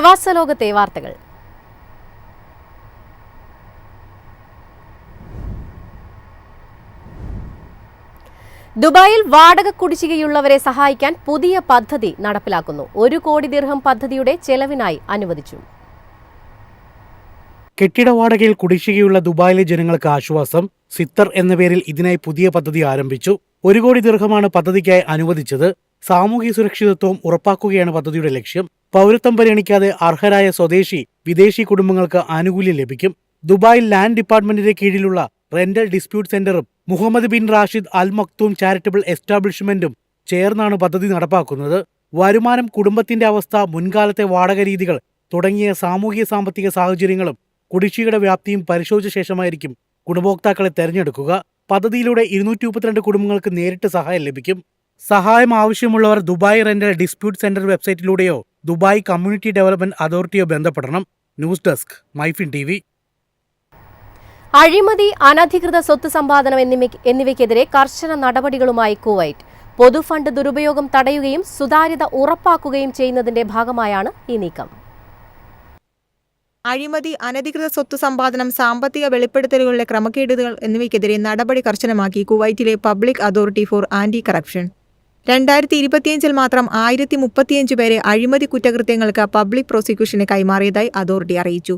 പ്രവാസ ലോകത്തെ വാർത്തകൾ. ദുബായിൽ വാടക കുടിശ്ശികയുള്ളവരെ സഹായിക്കാൻ പുതിയ പദ്ധതി നടപ്പിലാക്കുന്നു. ഒരു കോടി ദീർഘം പദ്ധതിയുടെ ചെലവിനായി അനുവദിച്ചു. കെട്ടിട വാടകയിൽ കുടിശ്ശികയുള്ള ദുബായിലെ ജനങ്ങൾക്ക് ആശ്വാസം സിത്തർ എന്ന പേരിൽ ഇതിനായി പുതിയ പദ്ധതി ആരംഭിച്ചു. ഒരു കോടി ദീർഘമാണ് പദ്ധതിക്കായി അനുവദിച്ചത്. സാമൂഹ്യ സുരക്ഷിതത്വം ഉറപ്പാക്കുകയാണ് പദ്ധതിയുടെ ലക്ഷ്യം. പൗരത്വം പരിഗണിക്കാതെ അർഹരായ സ്വദേശി വിദേശി കുടുംബങ്ങൾക്ക് ആനുകൂല്യം ലഭിക്കും. ദുബായ് ലാൻഡ് ഡിപ്പാർട്ട്മെന്റിന്റെ കീഴിലുള്ള റെന്റൽ ഡിസ്പ്യൂട്ട് സെന്ററും Mohammed bin Rashid Al Maktoum charitable എസ്റ്റാബ്ലിഷ്മെന്റും ചേർന്നാണ് പദ്ധതി നടപ്പാക്കുന്നത്. വരുമാനം കുടുംബത്തിന്റെ അവസ്ഥ മുൻകാലത്തെ വാടക രീതികൾ തുടങ്ങിയ സാമൂഹിക സാമ്പത്തിക സാഹചര്യങ്ങളും കുടിശ്ശികയുടെ വ്യാപ്തിയും പരിശോധിച്ച ശേഷമായിരിക്കും ഗുണഭോക്താക്കളെ തെരഞ്ഞെടുക്കുക. പദ്ധതിയിലൂടെ ഇരുന്നൂറ്റി മുപ്പത്തിരണ്ട് കുടുംബങ്ങൾക്ക് നേരിട്ട് സഹായം ലഭിക്കും. സഹായം ആവശ്യമുള്ളവർ ദുബായ് റെന്റൽ ഡിസ്പ്യൂട്ട് സെന്റർ വെബ്സൈറ്റിലൂടെയോ ദുബായ് കമ്മ്യൂണിറ്റി ഡെവലപ്മെന്റ് അതോറിറ്റിയോ ബന്ധപ്പെടണം. News desk Myfin T V. അഴിമതി അനധികൃത സ്വത്ത് സമ്പാദനം എന്നിവയ്ക്കെതിരെ കർശന നടപടികളുമായി കുവൈറ്റ്. പൊതുഫണ്ട് ദുരുപയോഗം തടയുകയും സുതാര്യത ഉറപ്പാക്കുകയും ചെയ്യുന്നതിന്റെ ഭാഗമായാണ് ഈ നീക്കം. അഴിമതി അനധികൃത സ്വത്ത് സമ്പാദനം സാമ്പത്തിക വെളിപ്പെടുത്തലുകളിലെ ക്രമക്കേടുകൾ എന്നിവയ്ക്കെതിരെ നടപടി കർശനമാക്കി കുവൈറ്റിലെ public authority for anti corruption രണ്ടായിരത്തി ഇരുപത്തിയഞ്ചിൽ മാത്രം ആയിരത്തി മുപ്പത്തിയഞ്ച് പേരെ അഴിമതി കുറ്റകൃത്യങ്ങൾക്ക് പബ്ലിക് പ്രോസിക്യൂഷന് കൈമാറിയതായി അതോറിറ്റി അറിയിച്ചു.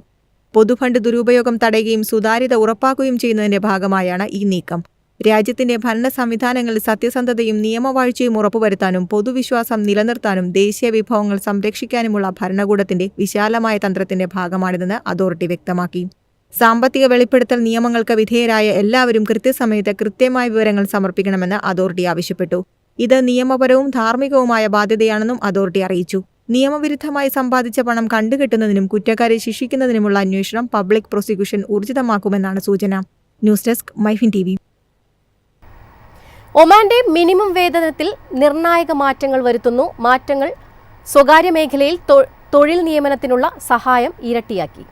പൊതുഫണ്ട് ദുരുപയോഗം തടയുകയും സുതാര്യത ഉറപ്പാക്കുകയും ചെയ്യുന്നതിന്റെ ഭാഗമായാണ് ഈ നീക്കം. രാജ്യത്തിന്റെ ഭരണ സംവിധാനങ്ങളിൽ സത്യസന്ധതയും നിയമവാഴ്ചയും ഉറപ്പുവരുത്താനും പൊതുവിശ്വാസം നിലനിർത്താനും ദേശീയ വിഭവങ്ങൾ സംരക്ഷിക്കാനുമുള്ള ഭരണകൂടത്തിന്റെ വിശാലമായ തന്ത്രത്തിന്റെ ഭാഗമാണിതെന്ന് അതോറിറ്റി വ്യക്തമാക്കി. സാമ്പത്തിക വെളിപ്പെടുത്തൽ നിയമങ്ങൾക്ക് വിധേയരായ എല്ലാവരും കൃത്യസമയത്ത് കൃത്യമായ വിവരങ്ങൾ സമർപ്പിക്കണമെന്ന് അതോറിറ്റി ആവശ്യപ്പെട്ടു. ഇത് നിയമപരവും ധാർമ്മികവുമായ ബാധ്യതയാണെന്നും അതോറിറ്റി അറിയിച്ചു. നിയമവിരുദ്ധമായി സമ്പാദിച്ച പണം കണ്ടുകെട്ടുന്നതിനും കുറ്റക്കാരെ ശിക്ഷിക്കുന്നതിനുമുള്ള അന്വേഷണം പബ്ലിക് പ്രോസിക്യൂഷൻ ഊർജിതമാക്കുമെന്നാണ് സൂചന. ന്യൂസ് ഡെസ്ക് മൈഫിൻ ടി ഒമാന്റെ മിനിമം വേതനത്തിൽ നിർണായക മാറ്റങ്ങൾ വരുത്തുന്നു. മാറ്റങ്ങൾ സ്വകാര്യ മേഖലയിൽ തൊഴിൽ നിയമനത്തിനുള്ള സഹായം ഇരട്ടിയാക്കി.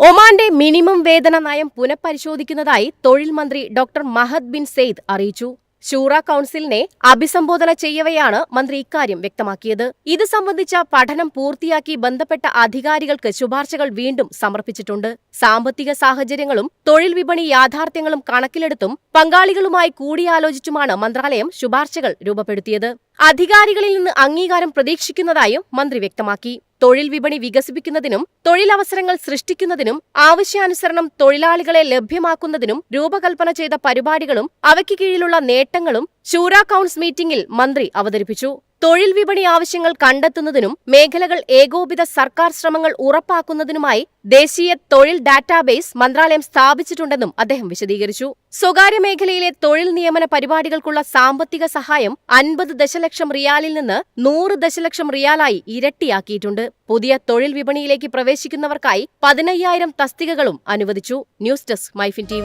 ഒമാന്റെ മിനിമം വേതന നയം പുനഃപരിശോധിക്കുന്നതായി തൊഴിൽ മന്ത്രി ഡോക്ടർ മഹദ് ബിൻ സെയ്ദ് അറിയിച്ചു. ഷൂറ കൌൺസിലിനെ അഭിസംബോധന ചെയ്യവെയാണ് മന്ത്രി ഇക്കാര്യം വ്യക്തമാക്കിയത്. ഇത് സംബന്ധിച്ച പഠനം പൂർത്തിയാക്കി ബന്ധപ്പെട്ട അധികാരികൾക്ക് ശുപാർശകൾ വീണ്ടും സമർപ്പിച്ചിട്ടുണ്ട്. സാമ്പത്തിക സാഹചര്യങ്ങളും തൊഴിൽ വിപണി യാഥാർത്ഥ്യങ്ങളും കണക്കിലെടുത്തും പങ്കാളികളുമായി കൂടിയാലോചിച്ചുമാണ് മന്ത്രാലയം ശുപാർശകൾ രൂപപ്പെടുത്തിയത്. അധികാരികളിൽ നിന്ന് അംഗീകാരം പ്രതീക്ഷിക്കുന്നതായും മന്ത്രി വ്യക്തമാക്കി. തൊഴിൽ വിപണി വികസിപ്പിക്കുന്നതിനും തൊഴിലവസരങ്ങൾ സൃഷ്ടിക്കുന്നതിനും ആവശ്യാനുസരണം തൊഴിലാളികളെ ലഭ്യമാക്കുന്നതിനും രൂപകൽപ്പന ചെയ്ത പരിപാടികളും അവയ്ക്ക് കീഴിലുള്ള നേട്ടങ്ങളും ശൂര കൌൺസ് മീറ്റിംഗിൽ മന്ത്രി അവതരിപ്പിച്ചു തൊഴിൽ വിപണി ആവശ്യങ്ങൾ കണ്ടെത്തുന്നതിനും മേഖലകൾ ഏകോപിത സർക്കാർ ശ്രമങ്ങൾ ഉറപ്പാക്കുന്നതിനുമായി ദേശീയ തൊഴിൽ ഡാറ്റാബേസ് മന്ത്രാലയം സ്ഥാപിച്ചിട്ടുണ്ടെന്നും അദ്ദേഹം വിശദീകരിച്ചു. സ്വകാര്യ മേഖലയിലെ തൊഴിൽ നിയമന പരിപാടികൾക്കുള്ള സാമ്പത്തിക സഹായം അൻപത് ദശലക്ഷം റിയാലിൽ നിന്ന് നൂറ് ദശലക്ഷം റിയാലായി ഇരട്ടിയാക്കിയിട്ടുണ്ട്. പുതിയ തൊഴിൽ വിപണിയിലേക്ക് പ്രവേശിക്കുന്നവർക്കായി പതിനയ്യായിരം തസ്തികകളും അനുവദിച്ചു. News desk MyFin T